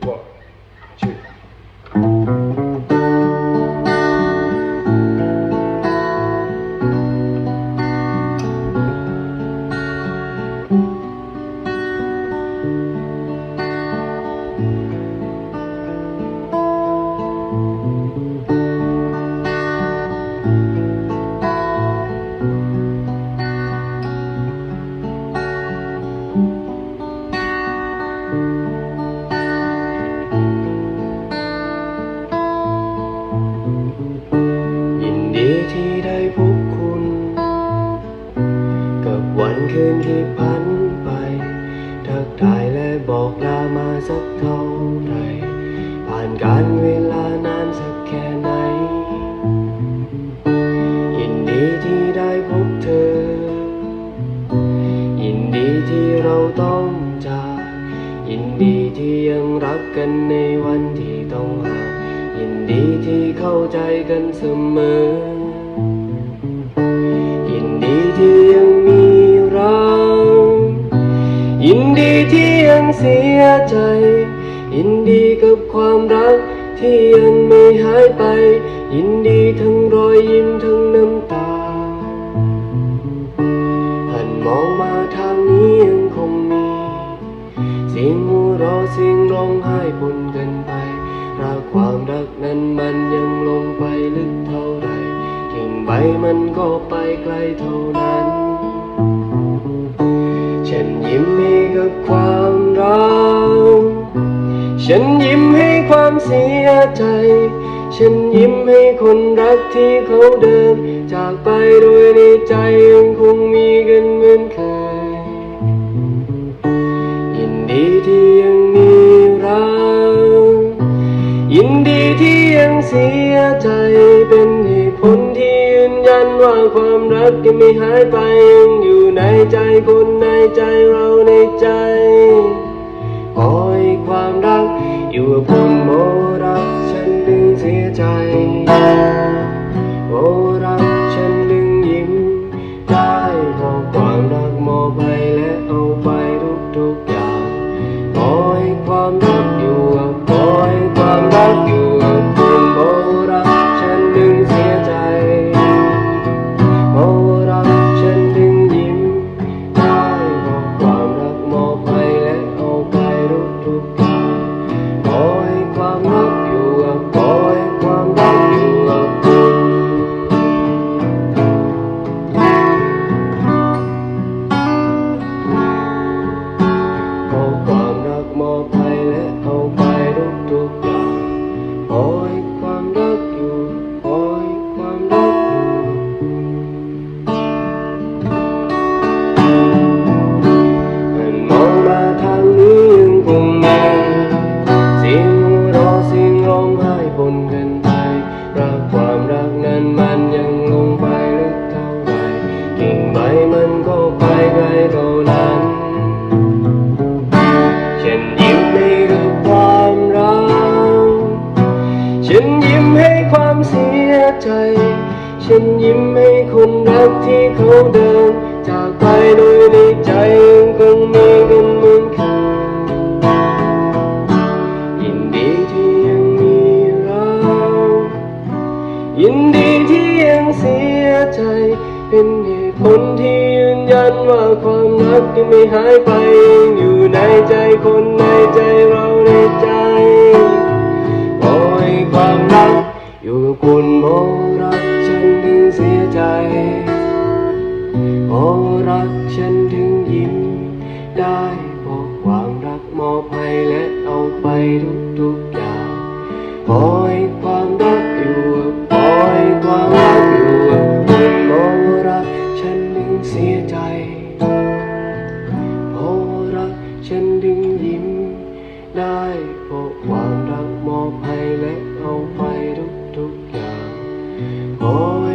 one two วันคืนที่พันไป ทักทายและบอกลามาสักเท่าไหรผ่านการเวลานานสักแค่ไหน ยินดีที่ได้พบเธอ ยินดีที่เราต้องจากยินดีที่ยังรักกันในวันที่ต้องห่างยินดีที่เข้าใจกันเสมอ ยินดีที่ ที่ยังเสียใจ ยินดีกับความรักที่ยังไม่หายไป ยินดีทั้งรอยยิ้มทั้งน้ำตาหันมองมาทางนี้ยังคงมี เสียงหัวเราะเสียงร้องไห้ปนกันไปรักความรักนั้นมันยังลงไปลึกเท่าไรกิ่งใบมันก็ไปไกลเท่านั้นฉัน ยิ้มให้กับความรักฉันยิ้มให้ความเสียใจ ฉันยิ้มให้คนรักที่เขาเดิน จากไปโดยในใจยังคงมีกันเหมือนเคย ยินดีที่ยังมีเรายินดีที่ยังเสียใจ ความรักยังไม่หายไปยังอยู่ในใจคนในใจเราในใจขอให้ความรักอยู่กับคุณโม ฉันยิ้มให้คนรักที่เขาเดิน จากไปโดยในใจยังคงมีกันเหมือนเคยยินดีที่ยังมีเรายินดีที่ยังเสียใจ เป็นเหตุผลที่ยืนยันว่าความรักยังไม่หายไปยังอยู่ในใจคนในใจเราในใจขอให้ความรักอยู่กับคุณโมรัก ทุกทุกอย่างขอให้ความรักอยู่กับขอให้ความรักอยู่กับคุณโมรักฉันดึงเสียใจโมรักฉันดึงยิ้ม ได้เพราะความรักมอบให้และเอาไปทุกทุกๆอย่างขอใ